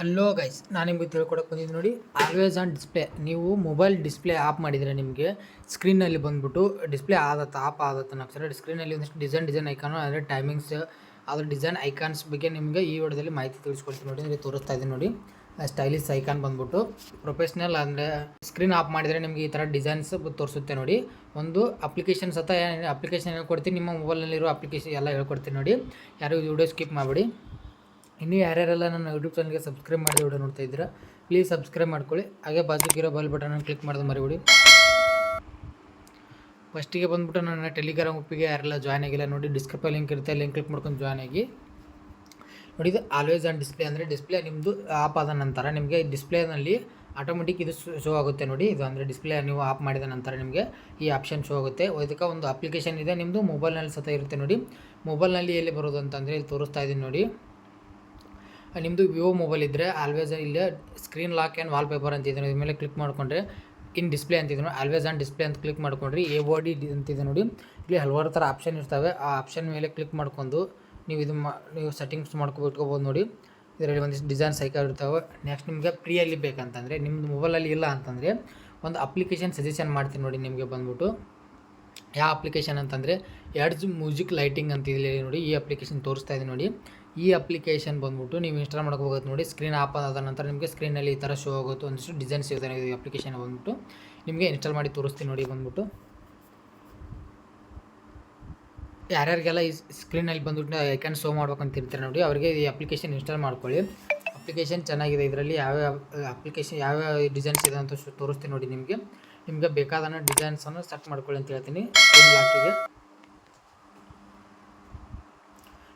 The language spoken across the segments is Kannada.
ಹಲೋ ಗೈಸ್ ನಾನು ನಿಮಗೆ ತಿಳ್ಕೊಡಕ್ಕೆ ಬಂದಿದ್ದು ನೋಡಿ ಆಲ್ವೇಸ್ ಆನ್ ಡಿಸ್ಪ್ಲೇ ನೀವು ಮೊಬೈಲ್ ಡಿಸ್ಪ್ಲೇ ಆಫ್ ಮಾಡಿದರೆ ನಿಮಗೆ ಸ್ಕ್ರೀನಲ್ಲಿ ಬಂದುಬಿಟ್ಟು ಡಿಸ್ಪ್ಲೇ ಆದತ್ತ ಆಫ್ ಆದತ್ತ ಅನ್ನೋ ಸ್ಕ್ರೀನಲ್ಲಿ ಒಂದಷ್ಟು ಡಿಸೈನ್ ಡಿಸೈನ್ ಐಕಾನು ಅಂದರೆ ಟೈಮಿಂಗ್ಸ್ ಅದ್ರ ಡಿಸೈನ್ ಐಕಾನ್ಸ್ ಬಗ್ಗೆ ನಿಮಗೆ ಈ ವಿಡಿಯೋದಲ್ಲಿ ಮಾಹಿತಿ ತಿಳಿಸ್ಕೊಳ್ತೀನಿ ನೋಡಿ ಇಲ್ಲಿ ತೋರಿಸ್ತಾ ಇದ್ದೀನಿ ನೋಡಿ. ಸ್ಟೈಲಿಶ್ ಐಕಾನ್ ಬಂದ್ಬಿಟ್ಟು ಪ್ರೊಫೆಷ್ನಲ್ ಅಂದರೆ ಸ್ಕ್ರೀನ್ ಆಫ್ ಮಾಡಿದರೆ ನಿಮಗೆ ಈ ಥರ ಡಿಸೈನ್ಸ್ ತೋರಿಸುತ್ತೆ ನೋಡಿ. ಒಂದು ಅಪ್ಲಿಕೇಶನ್ಸ್ ಅಥವಾ ಅಪ್ಲಿಕೇಶನ್ ಹೇಳ್ಕೊಡ್ತೀನಿ, ನಿಮ್ಮ ಮೊಬೈಲ್ನಲ್ಲಿರೋ ಅಪ್ಲಿಕೇಶನ್ ಎಲ್ಲ ಹೇಳ್ಕೊಡ್ತೀನಿ ನೋಡಿ. ಯಾರು ವಿಡಿಯೋ ಸ್ಕಿಪ್ ಮಾಡಿಬಿಡಿ. ಇನ್ನೂ ಯಾರ್ಯಾರೆಲ್ಲ ನನ್ನ ಯೂಟ್ಯೂಬ್ ಚಾನಲ್ಗೆ ಸಬ್ಸ್ಕ್ರೈಬ್ ಮಾಡಿ ವಿಡಿಯೋ ನೋಡ್ತಾ ಇದ್ದೀರಾ ಪ್ಲೀಸ್ ಸಬ್ಸ್ಕ್ರೈಬ್ ಮಾಡ್ಕೊಳ್ಳಿ. ಹಾಗೆ ಬಾಜುಕಿರೋ ಬಲ್ ಬಟನ್ ಕ್ಲಿಕ್ ಮಾಡೋದು ಮರಿಬಿಡಿ. ಫಸ್ಟಿಗೆ ಬಂದ್ಬಿಟ್ಟು ನನ್ನ ಟೆಲಿಗ್ರಾಮ್ ಗ್ರೂಪಿಗೆ ಯಾರೆಲ್ಲ ಜಾಯ್ನ್ ಆಗಿಲ್ಲ, ನೋಡಿ ಡಿಸ್ಕ್ರಿಪ್ಷನ್ ಲಿಂಕ್ ಇರುತ್ತೆ ಲಿಂಕ್ ಕ್ಲಿಕ್ ಮಾಡ್ಕೊಂಡು ಜಾಯ್ನ್ ಆಗಿ. ನೋಡಿ ಇದು ಆಲ್ವೇಸ್ ಆನ್ ಡಿಸ್ಪ್ಲೇ ಅಂದರೆ ಡಿಸ್ಪ್ಲೇ ನಿಮ್ಮದು ಆಪ್ ಆದ ನಂತರ ನಿಮಗೆ ಡಿಸ್ಪ್ಲೇನಲ್ಲಿ ಆಟೋಮೆಟಿಕ್ ಇದು ಶೋ ಆಗುತ್ತೆ ನೋಡಿ. ಇದು ಅಂದರೆ ಡಿಸ್ಪ್ಲೇ ನೀವು ಆಫ್ ಮಾಡಿದ ನಂತರ ನಿಮಗೆ ಈ ಆಪ್ಷನ್ ಶೋ ಆಗುತ್ತೆ. ಇದಕ್ಕೆ ಒಂದು ಅಪ್ಲಿಕೇಶನ್ ಇದೆ ನಿಮ್ಮದು ಮೊಬೈಲ್ನಲ್ಲಿ ಸತ ಇರುತ್ತೆ ನೋಡಿ. ಮೊಬೈಲ್ನಲ್ಲಿ ಎಲ್ಲಿ ಬರೋದು ಅಂತಂದರೆ ಇಲ್ಲಿ ತೋರಿಸ್ತಾ ಇದ್ದೀನಿ ನೋಡಿ. ನಿಮ್ಮದು ವಿವೋ ಮೊಬೈಲ್ ಇದ್ದರೆ ಆಲ್ವೇಸ್ ಇಲ್ಲೇ screen lock and wallpaper ಅಂತ ಇದ್ರ ಮೇಲೆ ಕ್ಲಿಕ್ ಮಾಡಿಕೊಂಡ್ರೆ ಇನ್ ಡಿಸ್ಪ್ಲೇ ಅಂತಿದ್ರು ಆಲ್ವೇಸ್ ಆನ್ ಡಿಸ್ಪ್ಲೇ ಅಂತ ಕ್ಲಿಕ್ ಮಾಡ್ಕೊಂಡ್ರಿ ಎ ಓ ಡಿ ಅಂತಿದೆ ನೋಡಿ. ಇಲ್ಲಿ ಹಲವಾರು ಥರ ಆಪ್ಷನ್ ಇರ್ತವೆ. ಆ ಆಪ್ಷನ್ ಮೇಲೆ ಕ್ಲಿಕ್ ಮಾಡ್ಕೊಂಡು ನೀವು ಇದು ನೀವು ಸೆಟ್ಟಿಂಗ್ಸ್ ಮಾಡ್ಕೊಬಿಟ್ಕೋಬೋದು ನೋಡಿ. ಇದರಲ್ಲಿ ಒಂದಿಷ್ಟು ಡಿಸೈನ್ ಸೈಕಲ್ ಇರ್ತಾವೆ. ನೆಕ್ಸ್ಟ್ ನಿಮಗೆ ಫ್ರೀಯಲ್ಲಿ ಬೇಕಂತಂದರೆ ನಿಮ್ಮದು ಮೊಬೈಲಲ್ಲಿ ಇಲ್ಲ ಅಂತಂದರೆ ಒಂದು ಅಪ್ಲಿಕೇಶನ್ ಸಜೆಷನ್ ಮಾಡ್ತೀನಿ ನೋಡಿ ನಿಮಗೆ ಬಂದ್ಬಿಟ್ಟು. ಯಾವ ಅಪ್ಲಿಕೇಶನ್ ಅಂತಂದರೆ ಎಡ್ಜ್ ಮ್ಯೂಸಿಕ್ ಲೈಟಿಂಗ್ ಅಂತ ಇಲ್ಲಿ ನೋಡಿ, ಈ ಅಪ್ಲಿಕೇಶನ್ ತೋರಿಸ್ತಾ ಇದೆ ನೋಡಿ. ಈ ಅಪ್ಲಿಕೇಶನ್ ಬಂದ್ಬಿಟ್ಟು ನೀವು ಇನ್ಸ್ಟಾಲ್ ಮಾಡ್ಕೋಬೋದು ನೋಡಿ. ಸ್ಕ್ರೀನ್ ಆಫ್ ಆದ ನಂತರ ನಿಮಗೆ ಸ್ಕ್ರೀನಲ್ಲಿ ಈ ಥರ ಶೋ ಆಗುತ್ತೆ, ಒಂದಿಷ್ಟು ಡಿಸೈನ್ಸ್ ಇದೆ ಈ ಅಪ್ಲಿಕೇಶನ್ ಬಂದ್ಬಿಟ್ಟು. ನಿಮಗೆ ಇನ್ಸ್ಟಾಲ್ ಮಾಡಿ ತೋರಿಸ್ತೀನಿ ನೋಡಿ ಬಂದ್ಬಿಟ್ಟು. ಯಾರ್ಯಾರಿಗೆಲ್ಲ ಈ ಸ್ಕ್ರೀನಲ್ಲಿ ಬಂದ್ಬಿಟ್ಟು ಐಕಾನ್ ಶೋ ಮಾಡ್ಬೇಕಂತ ಇರ್ತಾರೆ ನೋಡಿ, ಅವರಿಗೆ ಈ ಅಪ್ಲಿಕೇಶನ್ ಇನ್ಸ್ಟಾಲ್ ಮಾಡ್ಕೊಳ್ಳಿ. ಅಪ್ಲಿಕೇಶನ್ ಚೆನ್ನಾಗಿದೆ, ಇದರಲ್ಲಿ ಯಾವ್ಯಾವ ಅಪ್ಲಿಕೇಶನ್ ಯಾವ್ಯಾವ ಡಿಸೈನ್ಸ್ ಇದೆ ಅಂತ ತೋರಿಸ್ತೀನಿ ನೋಡಿ ನಿಮಗೆ. ನಿಮಗೆ ಬೇಕಾದ ಡಿಸೈನ್ಸನ್ನು ಸೆಟ್ ಮಾಡ್ಕೊಳ್ಳಿ ಅಂತ ಹೇಳ್ತೀನಿ.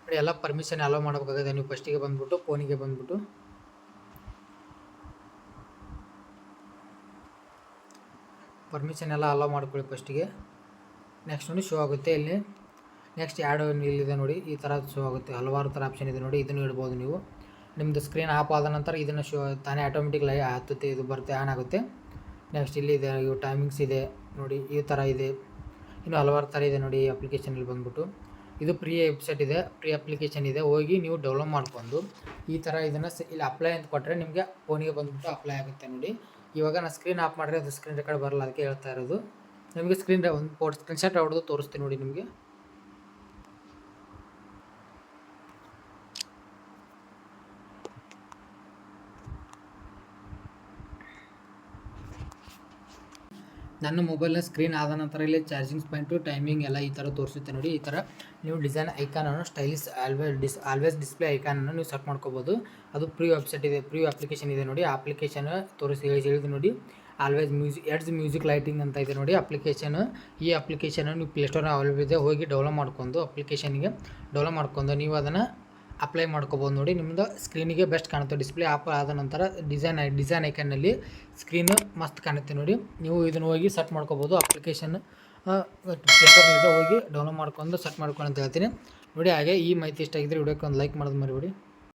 ನೋಡಿ, ಎಲ್ಲ ಪರ್ಮಿಷನ್ ಅಲೋ ಮಾಡಬೇಕಾಗಿದೆ. ನೀವು ಫಸ್ಟಿಗೆ ಬಂದ್ಬಿಟ್ಟು ಫೋನಿಗೆ ಬಂದ್ಬಿಟ್ಟು. ಪರ್ಮಿಷನ್ ಎಲ್ಲ ಅಲೋ ಮಾಡ್ಕೊಳ್ಳಿ ಫಸ್ಟಿಗೆ ನೆಕ್ಸ್ಟ್ ನೋಡಿ ಶೋ ಆಗುತ್ತೆ ಇಲ್ಲಿ. ನೆಕ್ಸ್ಟ್ ಎರಡು ಇಲ್ಲಿದೆ ನೋಡಿ, ಈ ಥರ ಶೋ ಆಗುತ್ತೆ. ಹಲವಾರು ಥರ ಆಪ್ಷನ್ ಇದೆ ನೋಡಿ, ಇದನ್ನು ಇಡ್ಬೋದು ನೀವು. ನಿಮ್ಮದು ಸ್ಕ್ರೀನ್ ಆಫ್ ಆದ ನಂತರ ಇದನ್ನು ಶೋ ತಾನೇ ಆಟೋಮೆಟಿಕ್ ಲೈ ಹತ್ತುತ್ತೆ, ಇದು ಬರುತ್ತೆ ಆನ್ ಆಗುತ್ತೆ. ನೆಕ್ಸ್ಟ್ ಇಲ್ಲಿ ಇದೆ, ಇವು ಟೈಮಿಂಗ್ಸ್ ಇದೆ, ನೋಡಿ ಈ ಥರ ಇದೆ. ಇನ್ನು ಹಲವಾರು ಥರ ಇದೆ ನೋಡಿ ಈ ಅಪ್ಲಿಕೇಶನಲ್ಲಿ ಬಂದ್ಬಿಟ್ಟು. ಇದು ಫ್ರೀ ವೆಬ್ಸೈಟ್ ಇದೆ ಫ್ರೀ ಅಪ್ಲಿಕೇಶನ್ ಇದೆ. ಹೋಗಿ ನೀವು ಡೌನ್ಲೋಡ್ ಮಾಡ್ಕೊಂಡು ಈ ಥರ ಇದನ್ನು ಇಲ್ಲಿ ಅಪ್ಲೈ ಅಂತ ಕೊಟ್ಟರೆ ನಿಮಗೆ ಫೋನಿಗೆ ಬಂದುಬಿಟ್ಟು ಅಪ್ಲೈ ಆಗುತ್ತೆ ನೋಡಿ. ಇವಾಗ ನಾನು ಸ್ಕ್ರೀನ್ ಆಫ್ ಮಾಡಿದ್ರೆ ಅದು ಸ್ಕ್ರೀನ್ ರೆಕಾರ್ಡ್ ಬರಲ್ಲ, ಅದಕ್ಕೆ ಹೇಳ್ತಾ ಇರೋದು. ನಿಮಗೆ ಸ್ಕ್ರೀನ್ ಒಂದು ಫೋಟೋ ಸ್ಕ್ರೀನ್ಶಾಟ್ ಹೊಡೆದು ತೋರಿಸ್ತೀನಿ ನೋಡಿ ನಿಮಗೆ. ನನ್ನ ಮೊಬೈಲ್ನ ಸ್ಕ್ರೀನ್ ಆದ ನಂತರ ಇಲ್ಲಿ ಚಾರ್ಜಿಂಗ್ ಪಾಯಿಂಟು ಟೈಮಿಂಗ್ ಎಲ್ಲ ಈ ಥರ ತೋರಿಸುತ್ತೆ ನೋಡಿ. ಈ ಥರ ನೀವು ಡಿಸೈನ್ ಐಕಾನನ್ನು ಸ್ಟೈಲಿಸ್ ಆಲ್ವೇಸ್ ಡಿಸ್ ಆಲ್ವೇಸ್ ಡಿಸ್ಪ್ಲೇ ಐಕಾನನ್ನು ನೀವು ಸೆಟ್ ಮಾಡ್ಕೋಬೋದು. ಅದು ಪ್ರೀ ವೆಬ್ಸೈಟ್ ಇದೆ ಪ್ರೀ ಅಪ್ಲಿಕೇಶನ್ ಇದೆ ನೋಡಿ. ಅಪ್ಲಿಕೇಶನ್ ತೋರಿಸಿ ಹೇಳಿದ್ದು ನೋಡಿ. ಆಲ್ವೇಸ್ ಮ್ಯೂಸಿಕ್ ಎಡ್ಸ್ ಮ್ಯೂಸಿಕ್ ಲೈಟಿಂಗ್ ಅಂತ ಇದೆ ನೋಡಿ. ಅಪ್ಲಿಕೇಶನ್ ಈ ಅಪ್ಲಿಕೇಶನ್ ನೀವು ಪ್ಲೇಸ್ಟೋರ್ನ ಅವೈಲೇಬಲ್ ಇದೆ. ಹೋಗಿ ಡೌನ್ಲೋಡ್ ಮಾಡ್ಕೊಂಡು ಅಪ್ಲಿಕೇಶನ್ಗೆ ಡೌನ್ಲೋಡ್ ಮಾಡ್ಕೊಂಡು ನೀವು ಅದನ್ನು ಅಪ್ಲೈ ಮಾಡ್ಕೋಬೋದು ನೋಡಿ ನಿಮ್ಮದು ಸ್ಕ್ರೀನಿಗೆ ಬೆಸ್ಟ್ ಕಾಣುತ್ತೆ. ಡಿಸ್ಪ್ಲೇ ಆಫ್ ಆದ ನಂತರ ಡಿಸೈನ್ ಡಿಸೈನ್ ಐಕನ್ನಲ್ಲಿ ಸ್ಕ್ರೀನು ಮಸ್ತ್ ಕಾಣುತ್ತೆ ನೋಡಿ. ನೀವು ಇದನ್ನು ಹೋಗಿ ಸೆಟ್ ಮಾಡ್ಕೋಬೋದು ಅಪ್ಲಿಕೇಶನ್ ಹೋಗಿ ಡೌನ್ಲೋಡ್ ಮಾಡ್ಕೊಂಡು ಸೆಟ್ ಮಾಡ್ಕೊಂಡು ಅಂತ ಹೇಳ್ತೀನಿ. ನೋಡಿ, ಹಾಗೆ ಈ ಮಾಹಿತಿ ಇಷ್ಟ ಆಗಿದ್ರೆ ವಿಡಿಯೋಕ್ಕೆ ಒಂದು ಲೈಕ್ ಮಾಡೋದು ಮರಿಬೇಡಿ.